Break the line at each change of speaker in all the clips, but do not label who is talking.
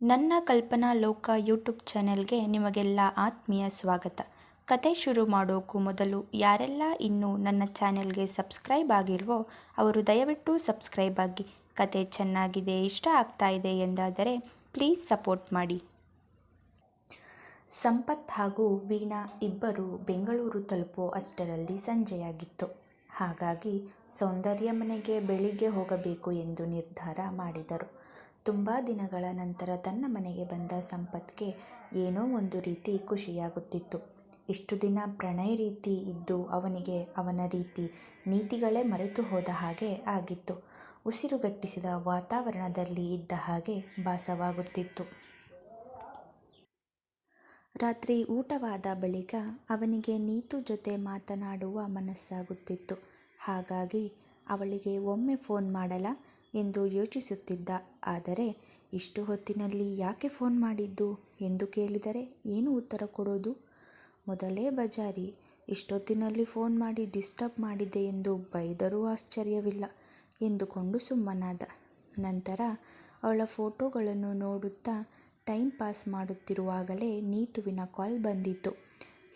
ನನ್ನ ಕಲ್ಪನಾ ಲೋಕ ಯೂಟ್ಯೂಬ್ ಚಾನೆಲ್ಗೆ ನಿಮಗೆಲ್ಲ ಆತ್ಮೀಯ ಸ್ವಾಗತ. ಕತೆ ಶುರು ಮಾಡೋಕ್ಕೂ ಮೊದಲು ಯಾರೆಲ್ಲ ಇನ್ನೂ ನನ್ನ ಚಾನೆಲ್ಗೆ ಸಬ್ಸ್ಕ್ರೈಬ್ ಆಗಿಲ್ವೋ ಅವರು ದಯವಿಟ್ಟು ಸಬ್ಸ್ಕ್ರೈಬ್ ಆಗಿ. ಕತೆ ಚೆನ್ನಾಗಿದೆ, ಇಷ್ಟ ಆಗ್ತಾ ಇದೆ ಎಂದಾದರೆ ಪ್ಲೀಸ್ ಸಪೋರ್ಟ್ ಮಾಡಿ. ಸಂಪತ್ ಹಾಗೂ ವೀಣಾ ಇಬ್ಬರು ಬೆಂಗಳೂರು ತಲುಪೋ ಅಷ್ಟರಲ್ಲಿ ಸಂಜೆಯಾಗಿತ್ತು. ಹಾಗಾಗಿ ಸೌಂದರ್ಯ ಮನೆಗೆ ಬೆಳಿಗ್ಗೆ ಹೋಗಬೇಕು ಎಂದು ನಿರ್ಧಾರ ಮಾಡಿದರು. ತುಂಬ ದಿನಗಳ ನಂತರ ತನ್ನ ಮನೆಗೆ ಬಂದ ಸಂಪತ್ಗೆ ಏನೋ ಒಂದು ರೀತಿ ಖುಷಿಯಾಗುತ್ತಿತ್ತು. ಇಷ್ಟು ದಿನ ಪ್ರಣಯ ರೀತಿ ಇದ್ದು ಅವನಿಗೆ ಅವನ ರೀತಿ ನೀತಿಗಳೇ ಮರೆತು ಹೋದ ಹಾಗೆ ಆಗಿತ್ತು. ಉಸಿರುಗಟ್ಟಿಸಿದ ವಾತಾವರಣದಲ್ಲಿ ಇದ್ದ ಹಾಗೆ ಭಾಸವಾಗುತ್ತಿತ್ತು. ರಾತ್ರಿ ಊಟವಾದ ಬಳಿಕ ಅವನಿಗೆ ನೀತು ಜೊತೆ ಮಾತನಾಡುವ ಮನಸ್ಸಾಗುತ್ತಿತ್ತು. ಹಾಗಾಗಿ ಅವಳಿಗೆ ಒಮ್ಮೆ ಫೋನ್ ಮಾಡಲಾ ಎಂದು ಯೋಚಿಸುತ್ತಿದ್ದ. ಆದರೆ, ಇಷ್ಟು ಹೊತ್ತಿನಲ್ಲಿ ಯಾಕೆ ಫೋನ್ ಮಾಡಿದ್ದು? ಎಂದು ಕೇಳಿದರೆ, ಏನು ಉತ್ತರ ಕೊಡೋದು? ಮೊದಲೇ ಬಜಾರಿ. ಇಷ್ಟೊತ್ತಿನಲ್ಲಿ ಫೋನ್ ಮಾಡಿ ಡಿಸ್ಟರ್ಬ್ ಮಾಡಿದೆ ಎಂದು ಬೈದರೂ ಆಶ್ಚರ್ಯವಿಲ್ಲ ಎಂದುಕೊಂಡು ಸುಮ್ಮನಾದ. ನಂತರ ಅವಳ ಫೋಟೋಗಳನ್ನು ನೋಡುತ್ತಾ ಟೈಮ್ ಪಾಸ್ ಮಾಡುತ್ತಿರುವಾಗಲೇ ನೀತುವಿನ ಕಾಲ್ ಬಂದಿತ್ತು.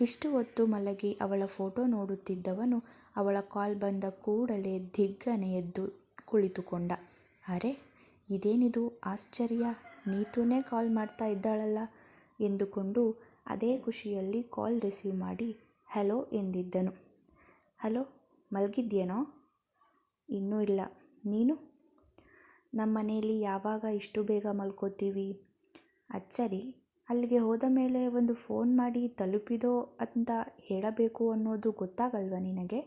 ಇಷ್ಟು ಹೊತ್ತು ಮಲಗಿ ಅವಳ ಫೋಟೋ ನೋಡುತ್ತಿದ್ದವನು ಅವಳ ಕಾಲ್ ಬಂದ ಕೂಡಲೇ ದಿಗ್ಗನೆ ಎದ್ದು ಕುಳಿತುಕೊಂಡ. ಅರೆ, ಇದೇನಿದು? ಆಶ್ಚರ್ಯ. ನೀತುನೇ ಕಾಲ್ ಮಾಡ್ತಾ ಇದ್ದಾಳಲ್ಲ? ಎಂದುಕೊಂಡು ಅದೇ ಖುಷಿಯಲ್ಲಿ ಕಾಲ್ ರಿಸೀವ್ ಮಾಡಿ ಹಲೋ ಎಂದಿದ್ದನು. ಹಲೋ ಮಲಗಿದ್ಯೇನೋ ಇನ್ನೂ ಇಲ್ಲ. ನೀನು? ನಮ್ಮ ಮನೆಯಲ್ಲಿ ಯಾವಾಗ ಇಷ್ಟು ಬೇಗ ಮಲ್ಕೋತೀವಿ? ಅಚ್ಚರಿ. ಅಲ್ಲಿಗೆ ಹೋದ ಮೇಲೆ ಒಂದು ಫೋನ್ ಮಾಡಿ ತಲುಪಿದೋ ಅಂತ ಹೇಳಬೇಕು ಅನ್ನೋದು ಗೊತ್ತಾಗಲ್ವ ನಿನಗೆ?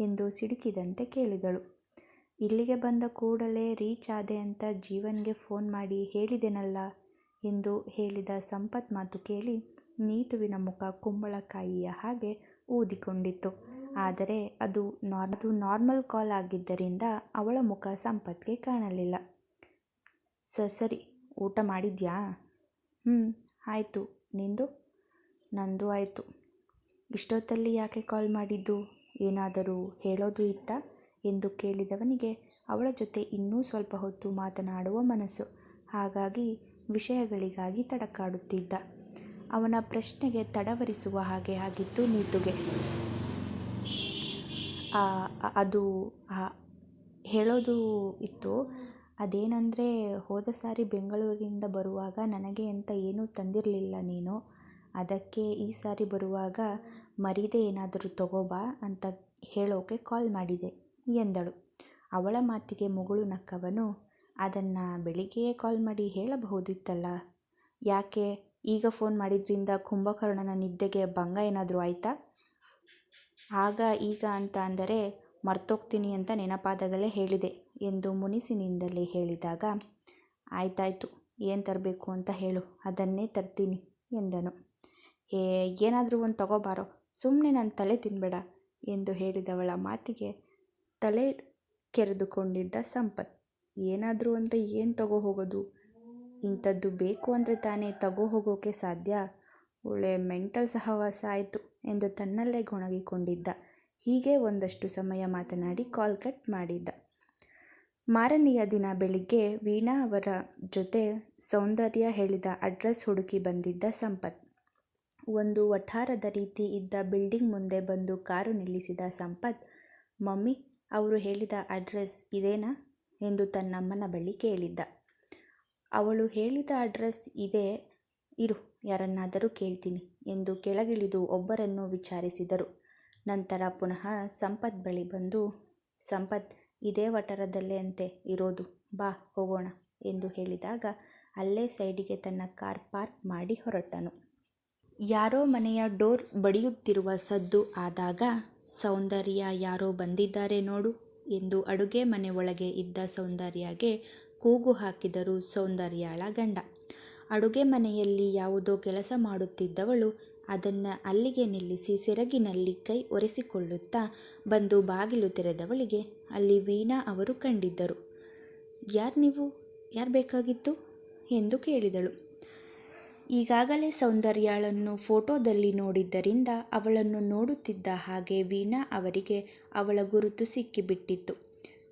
ಎಂದು ಸಿಡುಕಿದಂತೆ ಕೇಳಿದಳು. ಇಲ್ಲಿಗೆ ಬಂದ ಕೂಡಲೇ ರೀಚ್ ಆದೆ ಅಂತ ಜೀವನ್ಗೆ ಫೋನ್ ಮಾಡಿ ಹೇಳಿದೆನಲ್ಲ ಎಂದು ಹೇಳಿದ ಸಂಪತ್ ಮಾತು ಕೇಳಿ ನೀತುವಿನ ಮುಖ ಕುಂಬಳಕಾಯಿಯ ಹಾಗೆ ಊದಿಕೊಂಡಿತ್ತು. ಆದರೆ ಅದು ನಾರ್, ಅದು ನಾರ್ಮಲ್ ಕಾಲ್ ಆಗಿದ್ದರಿಂದ ಅವಳ ಮುಖ ಸಂಪತ್ಗೆ ಕಾಣಲಿಲ್ಲ. ಸರ್, ಸರಿ, ಊಟ ಮಾಡಿದ್ಯಾ? ಹ್ಞೂ ಆಯಿತು. ನಿಂದು? ನಂದು ಆಯಿತು. ಇಷ್ಟೊತ್ತಲ್ಲಿ ಯಾಕೆ ಕಾಲ್ ಮಾಡಿದ್ದು? ಏನಾದರೂ ಹೇಳೋದು ಇತ್ತಾ? ಎಂದು ಕೇಳಿದವನಿಗೆ ಅವಳ ಜೊತೆ ಇನ್ನೂ ಸ್ವಲ್ಪ ಹೊತ್ತು ಮಾತನಾಡುವ ಮನಸ್ಸು. ಹಾಗಾಗಿ ವಿಷಯಗಳಿಗಾಗಿ ತಡಕಾಡುತ್ತಿದ್ದ. ಅವನ ಪ್ರಶ್ನೆಗೆ ತಡವರಿಸುವ ಹಾಗೆ ಆಗಿತ್ತು ನೀತುಗೆ. ಅದು ಹೇಳೋದು ಇತ್ತು. ಅದೇನಂದರೆ, ಹೋದ ಸಾರಿ ಬೆಂಗಳೂರಿನಿಂದ ಬರುವಾಗ ನನಗೆ ಅಂತ ಏನೂ ತಂದಿರಲಿಲ್ಲ ನೀನು. ಅದಕ್ಕೆ ಈ ಸಾರಿ ಬರುವಾಗ ಮರೀದೆ ಏನಾದರೂ ತಗೋಬಾ ಅಂತ ಹೇಳೋಕೆ ಕಾಲ್ ಮಾಡಿದೆ. ಎಂದಳು. ಅವಳ ಮಾತಿಗೆ ಮುಗುಳು ನಕ್ಕವನು, ಅದನ್ನು ಬೆಳಿಗ್ಗೆಯೇ ಕಾಲ್ ಮಾಡಿ ಹೇಳಬಹುದಿತ್ತಲ್ಲ. ಯಾಕೆ? ಈಗ ಫೋನ್ ಮಾಡಿದ್ರಿಂದ ಕುಂಭಕರ್ಣನ ನಿದ್ದೆಗೆ ಭಂಗ ಏನಾದರೂ ಆಯ್ತಾ? ಆಗ ಈಗ ಅಂತ ಅಂದರೆ ಮರ್ತೋಗ್ತೀನಿ ಅಂತ ನೆನಪಾದಾಗಲೇ ಹೇಳಿದೆ ಎಂದು ಮುನಿಸಿನಿಂದಲೇ ಹೇಳಿದಾಗ, ಆಯ್ತಾಯ್ತು, ಏನು ತರಬೇಕು ಅಂತ ಹೇಳು, ಅದನ್ನೇ ತರ್ತೀನಿ ಎಂದನು. ಏ ಏನಾದರೂ ಒಂದು ತಗೋಬಾರೋ ಸುಮ್ಮನೆ ನನ್ನ ತಲೆ ತಿನ್ನಬೇಡ ಎಂದು ಹೇಳಿದವಳ ಮಾತಿಗೆ ತಲೆ ಕೆರೆದುಕೊಂಡಿದ್ದ ಸಂಪತ್. ಏನಾದರೂ ಅಂದರೆ ಏನು ತಗೋ ಹೋಗೋದು? ಇಂಥದ್ದು ಬೇಕು ಅಂದರೆ ತಾನೇ ತಗೋ ಹೋಗೋಕೆ ಸಾಧ್ಯ? ಒಳ್ಳೆ ಮೆಂಟಲ್ ಸಹವಾಸ ಆಯಿತು ಎಂದು ತನ್ನಲ್ಲೇ ಗೊಣಗಿಕೊಂಡಿದ್ದ. ಹೀಗೆ ಒಂದಷ್ಟು ಸಮಯ ಮಾತನಾಡಿ ಕಾಲ್ ಕಟ್ ಮಾಡಿದ್ದ. ಮಾರನೆಯ ದಿನ ಬೆಳಿಗ್ಗೆ ವೀಣಾ ಅವರ ಜೊತೆ ಸೌಂದರ್ಯ ಹೇಳಿದ ಅಡ್ರೆಸ್ ಹುಡುಕಿ ಬಂದಿದ್ದ ಸಂಪತ್. ಒಂದು ವಠಾರದ ರೀತಿ ಇದ್ದ ಬಿಲ್ಡಿಂಗ್ ಮುಂದೆ ಬಂದು ಕಾರು ನಿಲ್ಲಿಸಿದ ಸಂಪತ್, ಮಮ್ಮಿ ಅವರು ಹೇಳಿದ ಅಡ್ರೆಸ್ ಇದೇನಾ? ಎಂದು ತನ್ನಮ್ಮನ ಬಳಿ ಕೇಳಿದ್ದ. ಅವಳು ಹೇಳಿದ ಅಡ್ರೆಸ್ ಇದೆ, ಇರು, ಯಾರನ್ನಾದರೂ ಕೇಳ್ತೀನಿ ಎಂದು ಕೆಳಗಿಳಿದು ಒಬ್ಬರನ್ನು ವಿಚಾರಿಸಿದರು. ನಂತರ ಪುನಃ ಸಂಪತ್ ಬಳಿ ಬಂದು, ಸಂಪತ್, ಇದೇ ವಠಾರದಲ್ಲೇ ಅಂತೆ, ಇರೋದು, ಬಾ, ಹೋಗೋಣ ಎಂದು ಹೇಳಿದಾಗ ಅಲ್ಲೇ ಸೈಡಿಗೆ ತನ್ನ ಕಾರ್ ಪಾರ್ಕ್ ಮಾಡಿ ಹೊರಟನು. ಯಾರೋ ಮನೆಯ ಡೋರ್ ಬಡಿಯುತ್ತಿರುವ ಸದ್ದು ಆದಾಗ ಸೌಂದರ್ಯ ಯಾರೋ ಬಂದಿದ್ದಾರೆ ನೋಡು ಎಂದು ಅಡುಗೆ ಮನೆ ಒಳಗೆ ಇದ್ದ ಸೌಂದರ್ಯಗೆ ಕೂಗು ಹಾಕಿದರು ಸೌಂದರ್ಯಾಳ ಗಂಡ. ಅಡುಗೆ ಮನೆಯಲ್ಲಿ ಯಾವುದೋ ಕೆಲಸ ಮಾಡುತ್ತಿದ್ದವಳು ಅದನ್ನು ಅಲ್ಲಿಗೆ ನಿಲ್ಲಿಸಿ ಸೆರಗಿನಲ್ಲಿ ಕೈ ಒರೆಸಿಕೊಳ್ಳುತ್ತಾ ಬಂದು ಬಾಗಿಲು ತೆರೆದವಳಿಗೆ ಅಲ್ಲಿ ವೀಣಾ ಅವರು ಕಂಡಿದ್ದರು. ಯಾರು ನೀವು? ಯಾರು ಬೇಕಾಗಿತ್ತು? ಎಂದು ಕೇಳಿದಳು. ಈಗಾಗಲೇ ಸೌಂದರ್ಯಾಳನ್ನು ಫೋಟೋದಲ್ಲಿ ನೋಡಿದ್ದರಿಂದ ಅವಳನ್ನು ನೋಡುತ್ತಿದ್ದ ಹಾಗೆ ವೀಣಾ ಅವರಿಗೆ ಅವಳ ಗುರುತು ಸಿಕ್ಕಿಬಿಟ್ಟಿತ್ತು.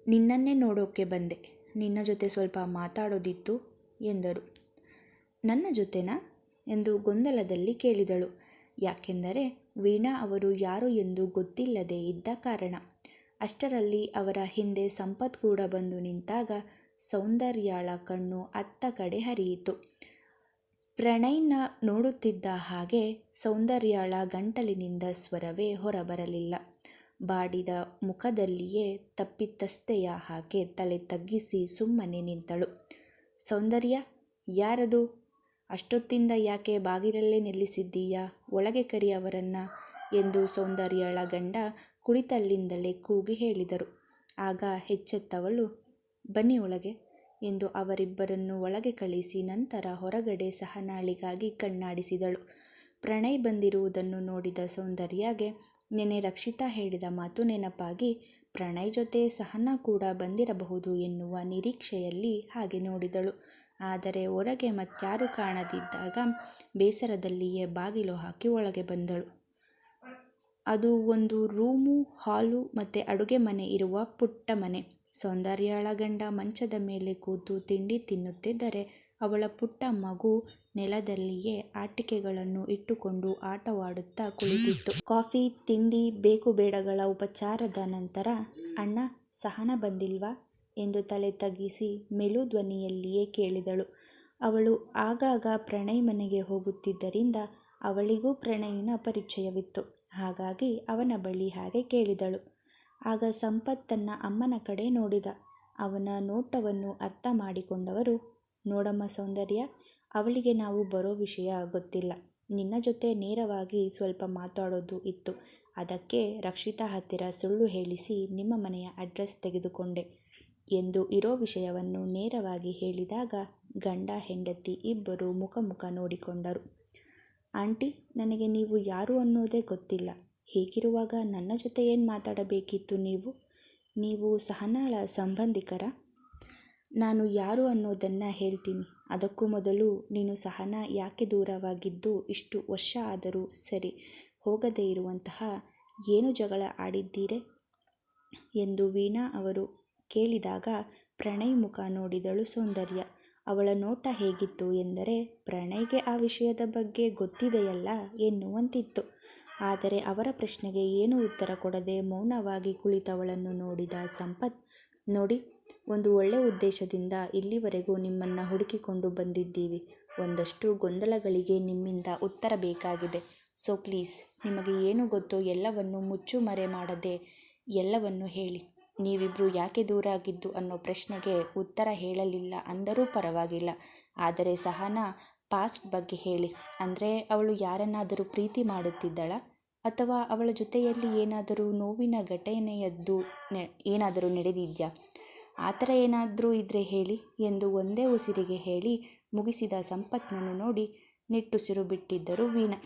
ನಿನ್ನನ್ನೇ ನೋಡೋಕೆ ಬಂದೆ. ನಿನ್ನ ಜೊತೆ ಸ್ವಲ್ಪ ಮಾತಾಡೋದಿತ್ತು ಎಂದರು. ನನ್ನ ಜೊತೆನಾ ಎಂದು ಗೊಂದಲದಲ್ಲಿ ಕೇಳಿದಳು. ಯಾಕೆಂದರೆ ವೀಣಾ ಅವರು ಯಾರು ಎಂದು ಗೊತ್ತಿಲ್ಲದೆ ಇದ್ದ ಕಾರಣ. ಅಷ್ಟರಲ್ಲಿ ಅವರ ಹಿಂದೆ ಸಂಪತ್ ಕೂಡ ಬಂದು ನಿಂತಾಗ ಸೌಂದರ್ಯಾಳ ಕಣ್ಣು ಅತ್ತ ಕಡೆ ಹರಿಯಿತು. ಪ್ರಣಯ್ನ ನೋಡುತ್ತಿದ್ದ ಹಾಗೆ ಸೌಂದರ್ಯಾಳ ಗಂಟಲಿನಿಂದ ಸ್ವರವೇ ಹೊರಬರಲಿಲ್ಲ. ಬಾಡಿದ ಮುಖದಲ್ಲಿಯೇ ತಪ್ಪಿತಸ್ಥೆಯ ಹಾಗೆ ತಲೆ ತಗ್ಗಿಸಿ ಸುಮ್ಮನೆ ನಿಂತಳು. ಸೌಂದರ್ಯ, ಯಾರದು? ಅಷ್ಟೊತ್ತಿಂದ ಯಾಕೆ ಬಾಗಿಲಲ್ಲೇ ನಿಲ್ಲಿಸಿದ್ದೀಯಾ? ಒಳಗೆ ಕರಿ ಅವರನ್ನ ಎಂದು ಸೌಂದರ್ಯಳ ಗಂಡ ಕುಳಿತಲ್ಲಿಂದಲೇ ಕೂಗಿ ಹೇಳಿದರು. ಆಗ ಹೆಚ್ಚೆತ್ತವಳು, ಬನ್ನಿ ಒಳಗೆ. ಎಂದು ಅವರಿಬ್ಬರನ್ನು ಒಳಗೆ ಕಳಿಸಿ ನಂತರ ಹೊರಗಡೆ ಸಹನಾಳಿಗಾಗಿ ಕಣ್ಣಾಡಿಸಿದಳು. ಪ್ರಣಯ್ ಬಂದಿರುವುದನ್ನು ನೋಡಿದ ಸೌಂದರ್ಯಗೆ ನೆನೆ ರಕ್ಷಿತಾ ಹೇಳಿದ ಮಾತು ನೆನಪಾಗಿ ಪ್ರಣಯ್ ಜೊತೆ ಸಹನಾ ಕೂಡ ಬಂದಿರಬಹುದು ಎನ್ನುವ ನಿರೀಕ್ಷೆಯಲ್ಲಿ ಹಾಗೆ ನೋಡಿದಳು. ಆದರೆ ಹೊರಗೆ ಮತ್ಯಾರೂ ಕಾಣದಿದ್ದಾಗ ಬೇಸರದಲ್ಲಿಯೇ ಬಾಗಿಲು ಹಾಕಿ ಒಳಗೆ ಬಂದಳು. ಅದು ಒಂದು ರೂಮು, ಹಾಲು ಮತ್ತು ಅಡುಗೆ ಮನೆ ಇರುವ ಪುಟ್ಟ ಮನೆ. ಸೌಂದರ್ಯಾಳ ಗಂಡ ಮಂಚದ ಮೇಲೆ ಕೂತು ತಿಂಡಿ ತಿನ್ನುತ್ತಿದ್ದರೆ ಅವಳ ಪುಟ್ಟ ಮಗು ನೆಲದಲ್ಲಿಯೇ ಆಟಿಕೆಗಳನ್ನು ಇಟ್ಟುಕೊಂಡು ಆಟವಾಡುತ್ತಾ ಕುಳಿತಿತ್ತು. ಕಾಫಿ, ತಿಂಡಿ, ಬೇಕು ಬೇಡಗಳ ಉಪಚಾರದ ನಂತರ, ಅಣ್ಣ, ಸಹನ ಬಂದಿಲ್ವಾ? ಎಂದು ತಲೆ ತಗ್ಗಿಸಿ ಮೆಲು ಧ್ವನಿಯಲ್ಲಿಯೇ ಕೇಳಿದಳು. ಅವಳು ಆಗಾಗ ಪ್ರಣಯ್ ಮನೆಗೆ ಹೋಗುತ್ತಿದ್ದರಿಂದ ಅವಳಿಗೂ ಪ್ರಣಯನ ಪರಿಚಯವಿತ್ತು. ಹಾಗಾಗಿ ಅವನ ಬಳಿ ಹಾಗೆ ಕೇಳಿದಳು. ಆಗ ಸಂಪತ್ತನ್ನ ಅಮ್ಮನ ಕಡೆ ನೋಡಿದ. ಅವನ ನೋಟವನ್ನು ಅರ್ಥ ಮಾಡಿಕೊಂಡವರು, ನೋಡಮ್ಮ ಸೌಂದರ್ಯ, ಅವಳಿಗೆ ನಾವು ಬರೋ ವಿಷಯ ಗೊತ್ತಿಲ್ಲ. ನಿನ್ನ ಜೊತೆ ನೇರವಾಗಿ ಸ್ವಲ್ಪ ಮಾತಾಡೋದು ಇತ್ತು. ಅದಕ್ಕೆ ರಕ್ಷಿತಾ ಹತ್ತಿರ ಸುಳ್ಳು ಹೇಳಿಸಿ ನಿಮ್ಮ ಮನೆಯ ಅಡ್ರೆಸ್ ತೆಗೆದುಕೊಂಡೆ. ಎಂದು ಇರೋ ವಿಷಯವನ್ನು ನೇರವಾಗಿ ಹೇಳಿದಾಗ ಗಂಡ, ಹೆಂಡತಿ ಇಬ್ಬರು ಮುಖ ಮುಖ ನೋಡಿಕೊಂಡರು. ಆಂಟಿ, ನನಗೆ ನೀವು ಯಾರು ಅನ್ನೋದೇ ಗೊತ್ತಿಲ್ಲ. ಹೀಗಿರುವಾಗ ನನ್ನ ಜೊತೆ ಏನು ಮಾತಾಡಬೇಕಿತ್ತು ನೀವು? ನೀವು ಸಹನಾಳ ಸಂಬಂಧಿಕರ? ನಾನು ಯಾರು ಅನ್ನೋದನ್ನು ಹೇಳ್ತೀನಿ. ಅದಕ್ಕೂ ಮೊದಲು ನೀನು ಸಹನಾ ಯಾಕೆ ದೂರವಾಗಿದ್ದು, ಇಷ್ಟು ವರ್ಷ ಆದರೂ ಸರಿ ಹೋಗದೇ ಇರುವಂತಹ ಏನು ಜಗಳ ಆಡಿದ್ದೀರೆ? ಎಂದು ವೀಣಾ ಅವರು ಕೇಳಿದಾಗ ಪ್ರಣಯ್ ಮುಖ ನೋಡಿದಳು ಸೌಂದರ್ಯ. ಅವಳ ನೋಟ ಹೇಗಿತ್ತು ಎಂದರೆ, ಪ್ರಣಯ್ಗೆ ಆ ವಿಷಯದ ಬಗ್ಗೆ ಗೊತ್ತಿದೆಯಲ್ಲ ಎನ್ನುವಂತಿತ್ತು. ಆದರೆ ಅವರ ಪ್ರಶ್ನೆಗೆ ಏನೂ ಉತ್ತರ ಕೊಡದೆ ಮೌನವಾಗಿ ಕುಳಿತವಳನ್ನು ನೋಡಿದ ಸಂಪತ್, ನೋಡಿ, ಒಂದು ಒಳ್ಳೆ ಉದ್ದೇಶದಿಂದ ಇಲ್ಲಿವರೆಗೂ ನಿಮ್ಮನ್ನು ಹುಡುಕಿಕೊಂಡು ಬಂದಿದ್ದೀವಿ. ಒಂದಷ್ಟು ಗೊಂದಲಗಳಿಗೆ ನಿಮ್ಮಿಂದ ಉತ್ತರ ಬೇಕಾಗಿದೆ. ಸೊ ಪ್ಲೀಸ್ ನಿಮಗೆ ಏನು ಗೊತ್ತೋ ಎಲ್ಲವನ್ನು ಮುಚ್ಚು ಮರೆ ಮಾಡದೆ ಎಲ್ಲವನ್ನು ಹೇಳಿ. ನೀವಿಬ್ಬರು ಯಾಕೆ ದೂರ ಆಗಿದ್ದು ಅನ್ನೋ ಪ್ರಶ್ನೆಗೆ ಉತ್ತರ ಹೇಳಲಿಲ್ಲ ಅಂದರೂ ಪರವಾಗಿಲ್ಲ. ಆದರೆ ಸಹನಾ ಪಾಸ್ಟ್ ಬಗ್ಗೆ ಹೇಳಿ. ಅಂದರೆ ಅವಳು ಯಾರನ್ನಾದರೂ ಪ್ರೀತಿ ಮಾಡುತ್ತಿದ್ದಳ? ಅಥವಾ ಅವಳ ಜೊತೆಯಲ್ಲಿ ಏನಾದರೂ ನೋವಿನ ಘಟನೆಯದ್ದು ಏನಾದರೂ ನಡೆದಿದೆಯಾ? ಆ ಥರ ಏನಾದರೂ ಇದ್ದರೆ ಹೇಳಿ ಎಂದು ಒಂದೇ ಉಸಿರಿಗೆ ಹೇಳಿ ಮುಗಿಸಿದ ಸಂಪತ್ನನ್ನು ನೋಡಿ ನಿಟ್ಟುಸಿರು ಬಿಟ್ಟಿದ್ದರು ವೀಣಾ.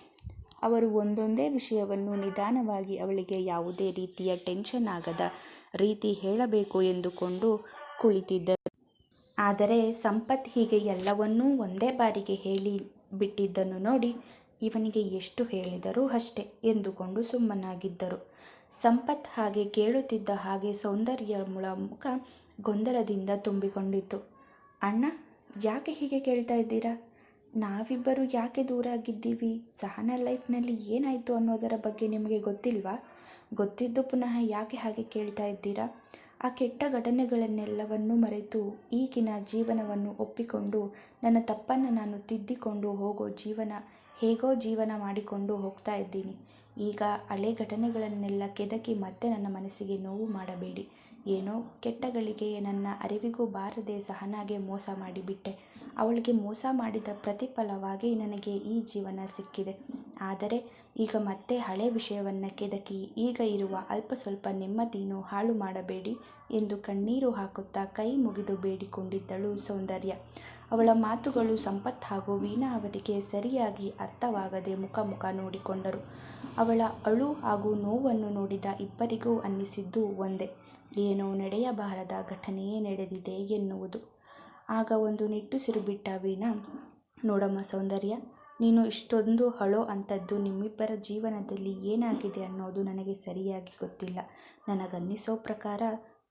ಅವರು ಒಂದೊಂದೇ ವಿಷಯವನ್ನು ನಿಧಾನವಾಗಿ ಅವಳಿಗೆ ಯಾವುದೇ ರೀತಿಯ ಟೆನ್ಷನ್ ಆಗದ ರೀತಿ ಹೇಳಬೇಕು ಎಂದುಕೊಂಡು ಕುಳಿತಿದ್ದರು. ಆದರೆ ಸಂಪತ್ ಹೀಗೆ ಎಲ್ಲವನ್ನೂ ಒಂದೇ ಬಾರಿಗೆ ಹೇಳಿ ಬಿಟ್ಟಿದ್ದನ್ನು ನೋಡಿ ಇವನಿಗೆ ಎಷ್ಟು ಹೇಳಿದರೂ ಅಷ್ಟೆ ಎಂದುಕೊಂಡು ಸುಮ್ಮನಾಗಿದ್ದರು. ಸಂಪತ್ ಹಾಗೆ ಕೇಳುತ್ತಿದ್ದ ಹಾಗೆ ಸೌಂದರ್ಯ ಮುಖ ಗೊಂದಲದಿಂದ ತುಂಬಿಕೊಂಡಿತ್ತು. ಅಣ್ಣ, ಯಾಕೆ ಹೀಗೆ ಕೇಳ್ತಾ ಇದ್ದೀರಾ? ನಾವಿಬ್ಬರು ಯಾಕೆ ದೂರ ಆಗಿದ್ದೀವಿ? ಸಹನ ಲೈಫ್ನಲ್ಲಿ ಏನಾಯಿತು ಅನ್ನೋದರ ಬಗ್ಗೆ ನಿಮಗೆ ಗೊತ್ತಿಲ್ವಾ? ಗೊತ್ತಿದ್ದು ಪುನಃ ಯಾಕೆ ಹಾಗೆ ಕೇಳ್ತಾ ಇದ್ದೀರಾ? ಆ ಕೆಟ್ಟ ಘಟನೆಗಳನ್ನೆಲ್ಲವನ್ನೂ ಮರೆತು ಈಗಿನ ಜೀವನವನ್ನು ಒಪ್ಪಿಕೊಂಡು, ನನ್ನ ತಪ್ಪನ್ನು ನಾನು ತಿದ್ದಿಕೊಂಡು ಹೋಗೋ ಜೀವನ ಹೇಗೋ ಜೀವನ ಮಾಡಿಕೊಂಡು ಹೋಗ್ತಾ ಇದ್ದೀನಿ. ಈಗ ಹಳೆ ಘಟನೆಗಳನ್ನೆಲ್ಲ ಕೆದಕಿ ಮತ್ತೆ ನನ್ನ ಮನಸ್ಸಿಗೆ ನೋವು ಮಾಡಬೇಡಿ. ಏನೋ ಕೆಟ್ಟಗಳಿಗೆ ನನ್ನ ಅರಿವಿಗೂ ಬಾರದೆ ಸಹನಾಗೆ ಮೋಸ ಮಾಡಿಬಿಟ್ಟೆ. ಅವಳಿಗೆ ಮೋಸ ಮಾಡಿದ ಪ್ರತಿಫಲವಾಗಿ ನನಗೆ ಈ ಜೀವನ ಸಿಕ್ಕಿದೆ. ಆದರೆ ಈಗ ಮತ್ತೆ ಹಳೆ ವಿಷಯವನ್ನು ಕೆದಕಿ ಈಗ ಇರುವ ಅಲ್ಪ ಸ್ವಲ್ಪ ನೆಮ್ಮದಿಯನ್ನು ಹಾಳು ಮಾಡಬೇಡಿ ಎಂದು ಕಣ್ಣೀರು ಹಾಕುತ್ತಾ ಕೈ ಮುಗಿದು ಬೇಡಿಕೊಂಡಿದ್ದಳು ಸೌಂದರ್ಯ. ಅವಳ ಮಾತುಗಳು ಸಂಪತ್ ಹಾಗೂ ವೀಣಾ ಅವರಿಗೆ ಸರಿಯಾಗಿ ಅರ್ಥವಾಗದೆ ಮುಖ ಮುಖ ನೋಡಿಕೊಂಡರು. ಅವಳ ಅಳು ಹಾಗೂ ನೋವನ್ನು ನೋಡಿದ ಇಬ್ಬರಿಗೂ ಅನ್ನಿಸಿದ್ದು ಒಂದೇ, ಏನೋ ನಡೆಯಬಾರದ ಘಟನೆಯೇ ನಡೆದಿದೆ ಎನ್ನುವುದು. ಆಗ ಒಂದು ನಿಟ್ಟುಸಿರು ಬಿಟ್ಟ ವೀಣಾ, ನೋಡಮ್ಮ ಸೌಂದರ್ಯ, ನೀನು ಇಷ್ಟೊಂದು ಹಳೋ ಅಂಥದ್ದು ನಿಮ್ಮಿಬ್ಬರ ಜೀವನದಲ್ಲಿ ಏನಾಗಿದೆ ಅನ್ನೋದು ನನಗೆ ಸರಿಯಾಗಿ ಗೊತ್ತಿಲ್ಲ. ನನಗನ್ನಿಸೋ ಪ್ರಕಾರ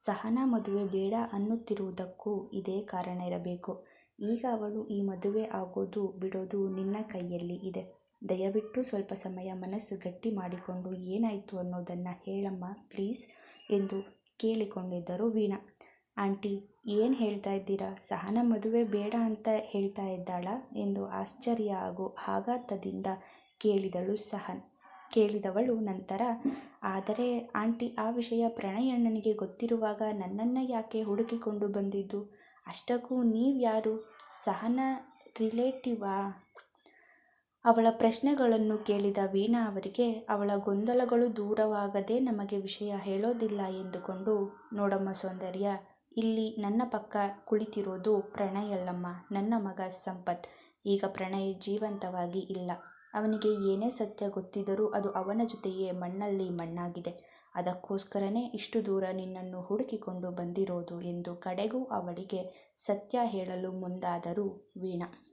ಸಹನಾ ಮದುವೆ ಬೇಡ ಅನ್ನುತ್ತಿರುವುದಕ್ಕೂ ಇದೇ ಕಾರಣ ಇರಬೇಕು. ಈಗ ಅವಳು ಈ ಮದುವೆ ಆಗೋದು ಬಿಡೋದು ನಿನ್ನ ಕೈಯಲ್ಲಿ ಇದೆ. ದಯವಿಟ್ಟು ಸ್ವಲ್ಪ ಸಮಯ ಮನಸ್ಸು ಗಟ್ಟಿ ಮಾಡಿಕೊಂಡು ಏನಾಯಿತು ಅನ್ನೋದನ್ನು ಹೇಳಮ್ಮ ಪ್ಲೀಸ್ ಎಂದು ಕೇಳಿಕೊಂಡಿದ್ದರು ವೀಣಾ. ಆಂಟಿ, ಏನು ಹೇಳ್ತಾ ಇದ್ದೀರಾ? ಸಹನ ಮದುವೆ ಬೇಡ ಅಂತ ಹೇಳ್ತಾ ಇದ್ದಾಳ? ಎಂದು ಆಶ್ಚರ್ಯ ಹಾಗೂ ಆಘಾತದಿಂದ ಕೇಳಿದಳು ಸಹನ್. ಕೇಳಿದವಳು ನಂತರ, ಆದರೆ ಆಂಟಿ, ಆ ವಿಷಯ ಪ್ರಣಯಣ್ಣನಿಗೆ ಗೊತ್ತಿರುವಾಗ ನನ್ನನ್ನು ಯಾಕೆ ಹುಡುಕಿಕೊಂಡು ಬಂದಿದ್ದು? ಅಷ್ಟಕ್ಕೂ ನೀವ್ಯಾರು ಸಹನ ರಿಲೇಟಿವಾ ಅವಳ ಪ್ರಶ್ನೆಗಳನ್ನು ಕೇಳಿದ ವೀಣಾ ಅವರಿಗೆ, ಅವಳ ಗೊಂದಲಗಳು ದೂರವಾಗದೆ ನಮಗೆ ವಿಷಯ ಹೇಳೋದಿಲ್ಲ ಎಂದುಕೊಂಡು, ನೋಡಮ್ಮ ಸೌಂದರ್ಯ, ಇಲ್ಲಿ ನನ್ನ ಪಕ್ಕ ಕುಳಿತಿರೋದು ಪ್ರಣಯ್ ಅಲ್ಲಮ್ಮ, ನನ್ನ ಮಗ ಸಂಪತ್. ಈಗ ಪ್ರಣಯ್ ಜೀವಂತವಾಗಿ ಇಲ್ಲ. ಅವನಿಗೆ ಏನೇ ಸತ್ಯ ಗೊತ್ತಿದ್ದರೂ ಅದು ಅವನ ಜೊತೆಯೇ ಮಣ್ಣಲ್ಲಿ ಮಣ್ಣಾಗಿದೆ. ಅದಕ್ಕೋಸ್ಕರನೇ ಇಷ್ಟು ದೂರ ನಿನ್ನನ್ನು ಹುಡುಕಿಕೊಂಡು ಬಂದಿರೋದು ಎಂದು ಕಡೆಗೂ ಅವಳಿಗೆ ಸತ್ಯ ಹೇಳಲು ಮುಂದಾದರು ವೀಣಾ.